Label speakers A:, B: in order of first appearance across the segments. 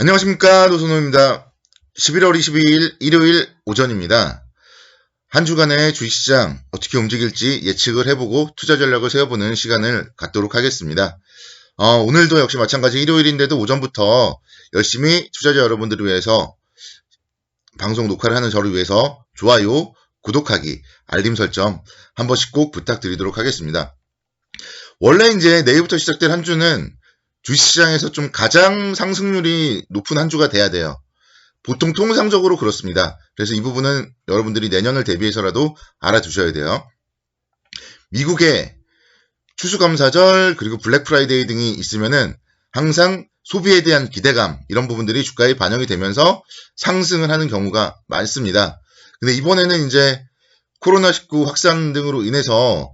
A: 안녕하십니까 노선호입니다. 11월 22일 일요일 오전입니다. 한 주간의 주식시장 어떻게 움직일지 예측을 해보고 투자 전략을 세워보는 시간을 갖도록 하겠습니다. 어, 오늘도 역시 마찬가지 일요일인데도 오전부터 열심히 투자자 여러분들을 위해서 방송 녹화를 하는 저를 위해서 좋아요, 구독하기, 알림 설정 한 번씩 꼭 부탁드리도록 하겠습니다. 원래 이제 내일부터 시작될 한 주는 주식시장에서 좀 가장 상승률이 높은 한 주가 돼야 돼요. 보통 통상적으로 그렇습니다. 그래서 이 부분은 여러분들이 내년을 대비해서라도 알아두셔야 돼요. 미국의 추수감사절 그리고 블랙 프라이데이 등이 있으면은 항상 소비에 대한 기대감 이런 부분들이 주가에 반영이 되면서 상승을 하는 경우가 많습니다. 근데 이번에는 이제 코로나19 확산 등으로 인해서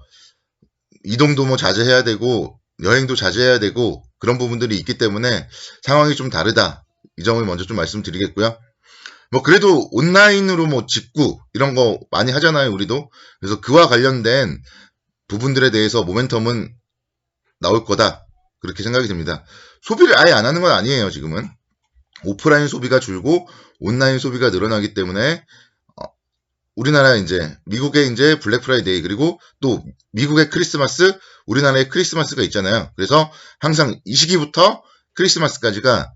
A: 이동도 뭐 자제해야 되고 여행도 자제해야 되고 그런 부분들이 있기 때문에 상황이 좀 다르다. 이 점을 먼저 좀 말씀드리겠고요. 뭐 그래도 온라인으로 뭐 직구 이런 거 많이 하잖아요, 우리도. 그래서 그와 관련된 부분들에 대해서 모멘텀은 나올 거다. 그렇게 생각이 듭니다. 소비를 아예 안 하는 건 아니에요, 지금은. 오프라인 소비가 줄고 온라인 소비가 늘어나기 때문에 어, 우리나라 이제 미국의 이제 블랙 프라이데이 그리고 또 미국의 크리스마스, 우리나라의 크리스마스가 있잖아요. 그래서 항상 이 시기부터 크리스마스까지가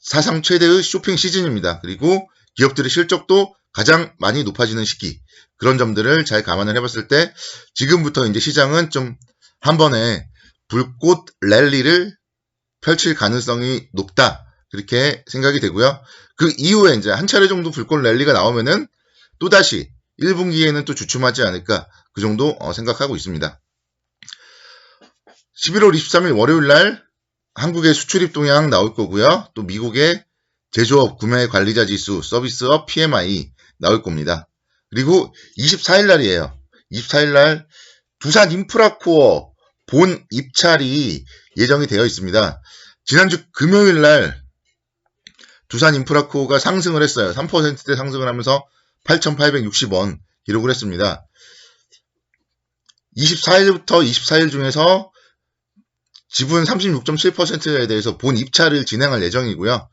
A: 사상 최대의 쇼핑 시즌입니다. 그리고 기업들의 실적도 가장 많이 높아지는 시기. 그런 점들을 잘 감안을 해봤을 때 지금부터 이제 시장은 좀 한 번에 불꽃 랠리를 펼칠 가능성이 높다. 그렇게 생각이 되고요. 그 이후에 이제 한 차례 정도 불꽃 랠리가 나오면은 또다시 1분기에는 또 주춤하지 않을까. 그 정도 어, 생각하고 있습니다. 11월 23일 월요일 날 한국의 수출입 동향 나올 거고요. 또 미국의 제조업 구매 관리자 지수, 서비스업 PMI 나올 겁니다. 그리고 24일 날이에요. 24일 날 두산 인프라코어 본 입찰이 예정이 되어 있습니다. 지난주 금요일 날 두산 인프라코어가 상승을 했어요. 3%대 상승을 하면서 8,860원 기록을 했습니다. 24일부터 24일 중에서 지분 36.7%에 대해서 본 입찰을 진행할 예정이고요.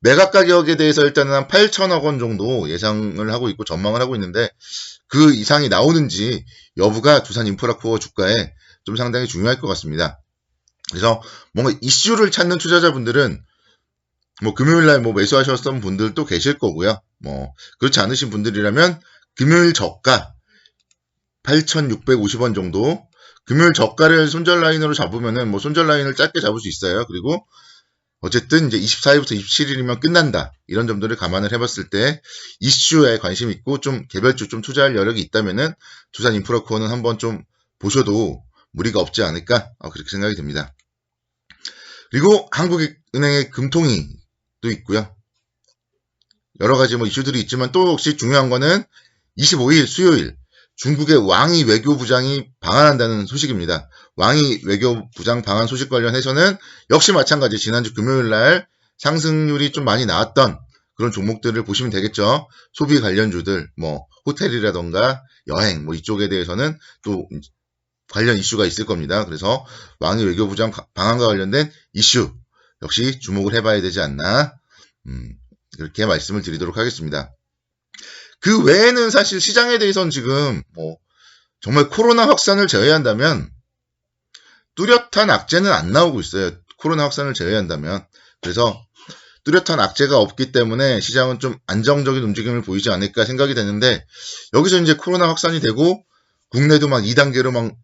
A: 매각 가격에 대해서 일단은 한 8천억 원 정도 예상을 하고 있고 전망을 하고 있는데 그 이상이 나오는지 여부가 두산 인프라코어 주가에 좀 상당히 중요할 것 같습니다. 그래서 뭔가 이슈를 찾는 투자자분들은 뭐 금요일 날 뭐 매수하셨던 분들도 계실 거고요. 뭐 그렇지 않으신 분들이라면 금요일 저가 8,650원 정도 금요일 저가를 손절 라인으로 잡으면은 뭐 손절 라인을 짧게 잡을 수 있어요. 그리고 어쨌든 이제 24일부터 27일이면 끝난다. 이런 점들을 감안을 해봤을 때 이슈에 관심 있고 좀 개별적 좀 투자할 여력이 있다면은 두산 인프라코어는 한번 좀 보셔도 무리가 없지 않을까 어, 그렇게 생각이 듭니다. 그리고 한국은행의 금통위도 있고요. 여러 가지 뭐 이슈들이 있지만 또 혹시 중요한 거는 25일 수요일 중국의 왕이 외교부장이 방한한다는 소식입니다. 왕이 외교부장 방한 소식 관련해서는 역시 마찬가지 지난주 금요일 날 상승률이 좀 많이 나왔던 그런 종목들을 보시면 되겠죠. 소비 관련주들, 뭐 호텔이라던가 여행, 뭐 이쪽에 대해서는 또 관련 이슈가 있을 겁니다. 그래서 왕이 외교부장 방한과 관련된 이슈 역시 주목을 해봐야 되지 않나 음, 이렇게 말씀을 드리도록 하겠습니다. 그 외에는 사실 시장에 대해서는 지금 뭐 정말 코로나 확산을 제외한다면 뚜렷한 악재는 안 나오고 있어요. 코로나 확산을 제외한다면. 그래서 뚜렷한 악재가 없기 때문에 시장은 좀 안정적인 움직임을 보이지 않을까 생각이 되는데 여기서 이제 코로나 확산이 되고 국내도 막 2단계로 막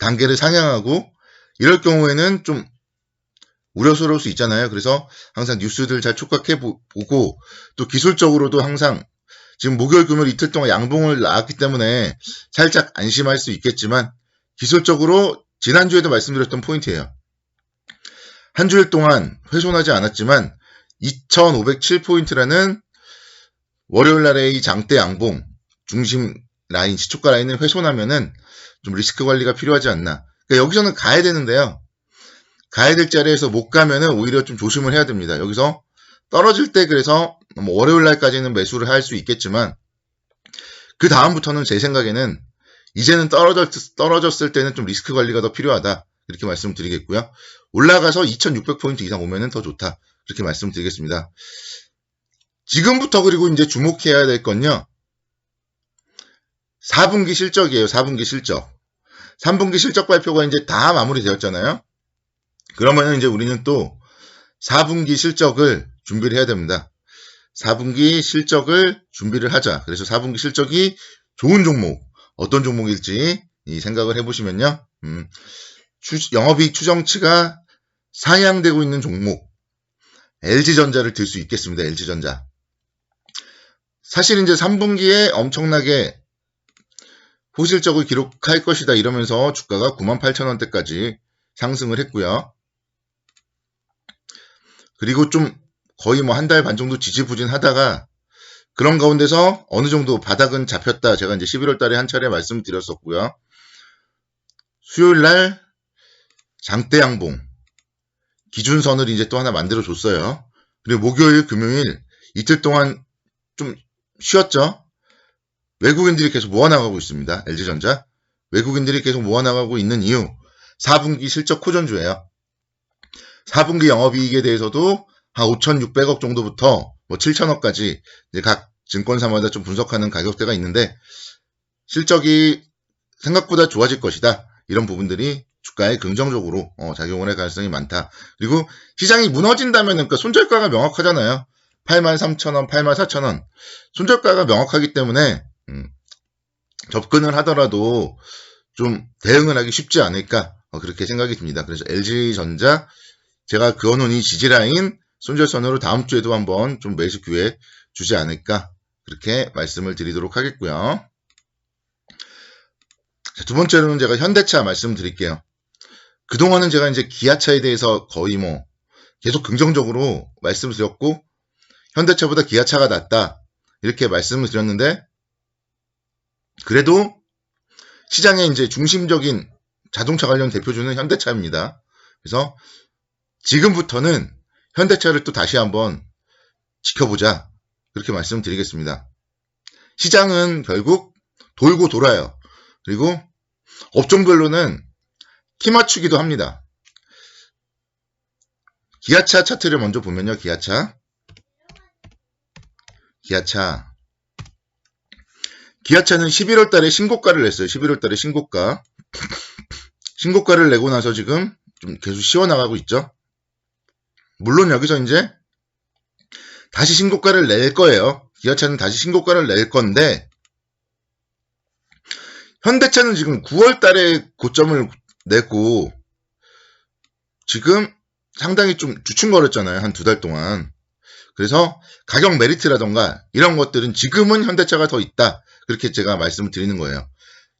A: 단계를 상향하고 이럴 경우에는 좀 우려스러울 수 있잖아요. 그래서 항상 뉴스들 잘 촉각해 보고 또 기술적으로도 항상 지금 목요일 금요일 이틀 동안 양봉을 나왔기 때문에 살짝 안심할 수 있겠지만 기술적으로 지난주에도 말씀드렸던 포인트예요. 한 주일 동안 훼손하지 않았지만 2507포인트라는 월요일 날의 이 장대 양봉 중심 라인, 시초가 라인을 훼손하면은 좀 리스크 관리가 필요하지 않나. 그러니까 여기서는 가야 되는데요. 가야 될 자리에서 못 가면은 오히려 좀 조심을 해야 됩니다. 여기서 떨어질 때 그래서 뭐 월요일 날까지는 매수를 할 수 있겠지만 그 다음부터는 제 생각에는 이제는 떨어졌, 떨어졌을 때는 좀 리스크 관리가 더 필요하다. 이렇게 말씀드리겠고요. 올라가서 2600포인트 이상 오면은 더 좋다. 그렇게 말씀드리겠습니다. 지금부터 그리고 이제 주목해야 될 건요. 4분기 실적이에요. 4분기 실적. 3분기 실적 발표가 이제 다 마무리되었잖아요. 그러면 이제 우리는 또 4분기 실적을 준비를 해야 됩니다. 4분기 실적을 준비를 하자. 그래서 4분기 실적이 좋은 종목, 어떤 종목일지 이 생각을 해보시면요. 음, 추- 영업이익 추정치가 상향되고 있는 종목, LG전자를 들 수 있겠습니다. LG전자. 사실 이제 3분기에 엄청나게 호실적을 기록할 것이다 이러면서 주가가 98,000원대까지 상승을 했고요. 그리고 좀 거의 뭐 한 달 반 정도 지지부진 하다가 그런 가운데서 어느 정도 바닥은 잡혔다. 제가 이제 11월 달에 한 차례 말씀드렸었고요. 수요일 날 장대 양봉 기준선을 이제 또 하나 만들어 줬어요. 그리고 목요일, 금요일 이틀 동안 좀 쉬었죠. 외국인들이 계속 모아나가고 있습니다. LG전자. 외국인들이 계속 모아나가고 있는 이유 4분기 실적 호전주예요. 4분기 영업이익에 대해서도 한 5,600억 정도부터 뭐 7천억까지 각 증권사마다 좀 분석하는 가격대가 있는데 실적이 생각보다 좋아질 것이다. 이런 부분들이 주가에 긍정적으로 어, 작용을 할 가능성이 많다. 그리고 시장이 무너진다면 그러니까 손절가가 명확하잖아요. 83,000원, 84,000원. 손절가가 명확하기 때문에 음, 접근을 하더라도 좀 대응을 하기 쉽지 않을까 어, 그렇게 생각이 듭니다. 그래서 LG전자 제가 그어놓은 이 지지라인 손절선으로 다음 주에도 한번 좀 매수 기회 주지 않을까 그렇게 말씀을 드리도록 하겠고요. 자, 두 번째로는 제가 현대차 말씀드릴게요. 그동안은 제가 이제 기아차에 대해서 거의 뭐 계속 긍정적으로 말씀을 드렸고 현대차보다 기아차가 낫다 이렇게 말씀을 드렸는데 그래도 시장의 이제 중심적인 자동차 관련 대표주는 현대차입니다. 그래서 지금부터는 현대차를 또 다시 한번 지켜보자. 그렇게 말씀드리겠습니다. 시장은 결국 돌고 돌아요. 그리고 업종별로는 키 맞추기도 합니다. 기아차 차트를 먼저 보면요. 기아차. 기아차. 기아차는 11월 달에 신고가를 냈어요. 11월 달에 신고가. 신고가를 내고 나서 지금 좀 계속 쉬어나가고 있죠. 물론 여기서 이제 다시 신고가를 낼 거예요. 기아차는 다시 신고가를 낼 건데 현대차는 지금 9월 달에 고점을 냈고 지금 상당히 좀 주춤거렸잖아요. 한 두 달 동안. 그래서 가격 메리트라던가 이런 것들은 지금은 현대차가 더 있다. 그렇게 제가 말씀을 드리는 거예요.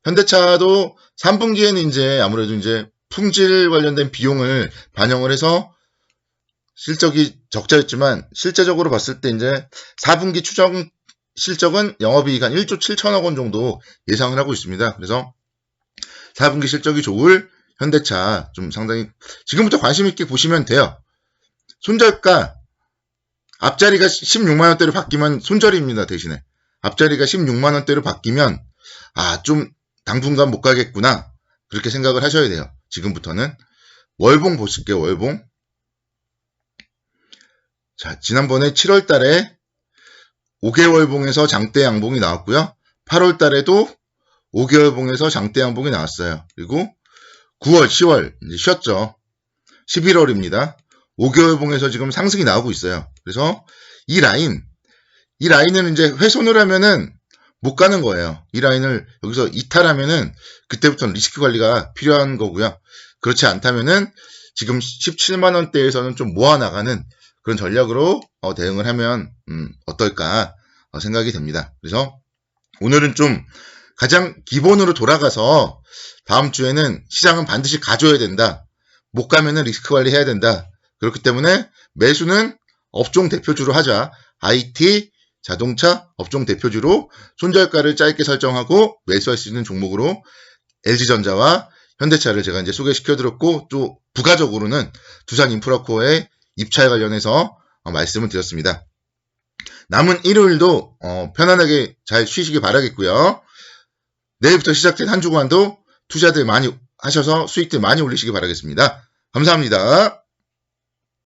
A: 현대차도 3분기에는 이제 아무래도 이제 품질 관련된 비용을 반영을 해서 실적이 적자였지만 실제적으로 봤을 때 이제 4분기 추정 실적은 영업이익 한 1조 7천억 원 정도 예상을 하고 있습니다. 그래서 4분기 실적이 좋을 현대차 좀 상당히 지금부터 관심 있게 보시면 돼요. 손절가 앞자리가 16만 원대로 바뀌면 손절입니다. 대신에 앞자리가 16만 원대로 바뀌면 아 좀 당분간 못 가겠구나 그렇게 생각을 하셔야 돼요. 지금부터는 월봉 보실게요. 월봉 자, 지난번에 7월 달에 5개월 봉에서 장대 양봉이 나왔고요. 8월 달에도 5개월 봉에서 장대 양봉이 나왔어요. 그리고 9월, 10월 이제 쉬었죠. 11월입니다. 5개월 봉에서 지금 상승이 나오고 있어요. 그래서 이 라인, 이 라인을 이제 훼손을 하면은 못 가는 거예요. 이 라인을 여기서 이탈하면은 그때부터는 리스크 관리가 필요한 거고요. 그렇지 않다면은 지금 17만 원대에서는 좀 모아 나가는 그런 전략으로 어, 대응을 하면 음, 어떨까 어, 생각이 됩니다. 그래서 오늘은 좀 가장 기본으로 돌아가서 다음 주에는 시장은 반드시 가줘야 된다. 못 가면은 리스크 관리 해야 된다. 그렇기 때문에 매수는 업종 대표주로 하자. IT, 자동차 업종 대표주로 손절가를 짧게 설정하고 매수할 수 있는 종목으로 LG전자와 현대차를 제가 이제 소개시켜 드렸고 또 부가적으로는 두산 인프라코어의 입찰 관련해서 어, 말씀을 드렸습니다. 남은 일요일도 어, 편안하게 잘 쉬시기 바라겠고요. 내일부터 시작된 한 주간도 투자들 많이 하셔서 수익들 많이 올리시기 바라겠습니다. 감사합니다.